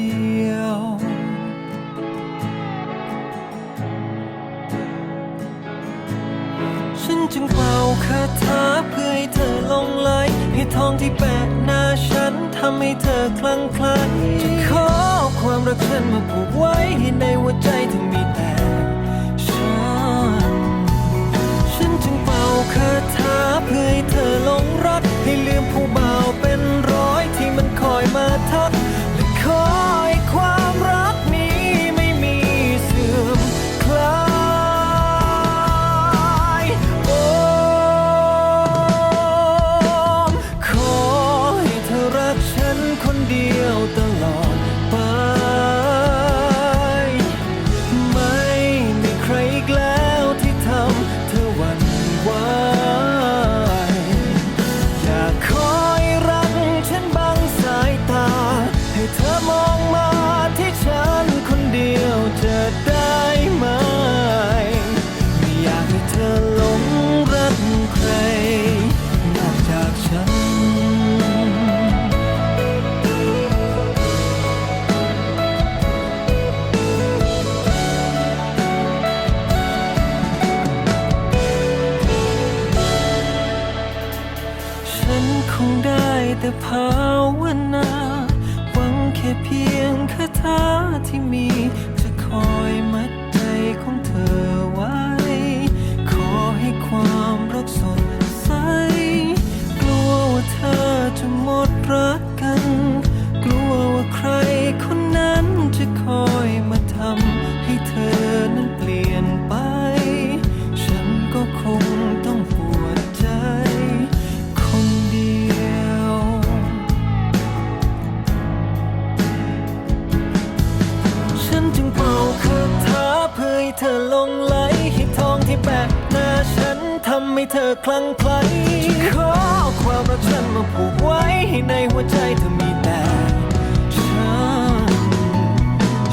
ว จึงเป่าคาถาเพื่อให้เธอลงไหลให้ทองที่แปะหน้าฉันทำให้เธอคลั่งไคล้จะขอความรักฉันมาผูกไว้ให้ในหัวใจเธอมีแต่ เพียงคาถาที่มี จะคอยมัดใจของเธอไว้ ขอให้ความรักส เพื่อให้เธอลงไหลให้ทองที่แบกหน้าฉันทำให้เธอคลั่งไคล้ขอความรักฉันมาผูกไว้ให้ในหัวใจเธอมีแต่ฉัน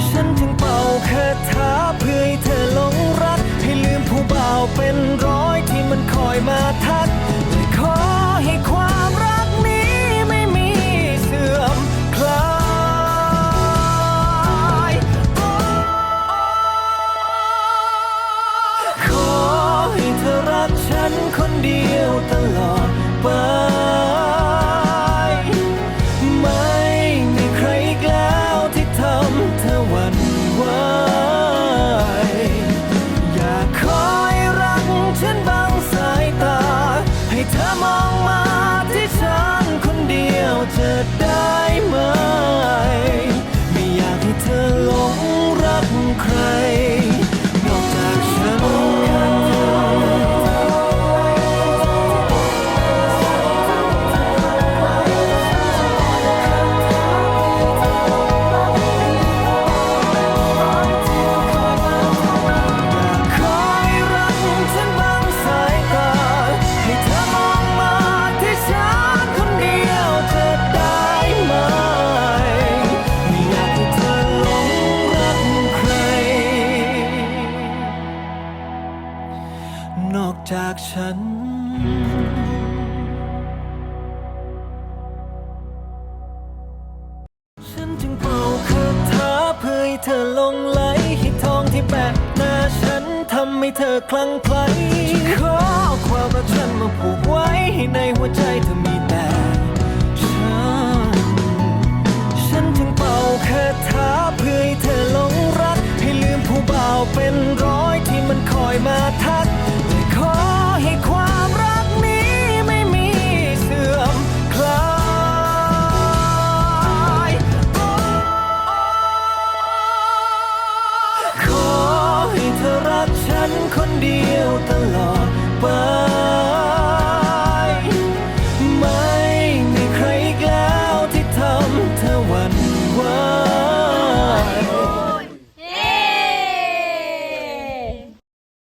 ฉันถึงเป่าคาถาเพื่อให้เธอหลงรัก ให้ลืมผู้บ่าวเป็นร้อยที่มันคอยมาทัก ให้ จากฉัน ฉันจึงเป่าคาถาเพื่อให้เธอลงไหลให้ทองที่แปะหน้าฉันทำให้เธอคลั่งไคล้ขอความรักฉันมาผูกไว้ให้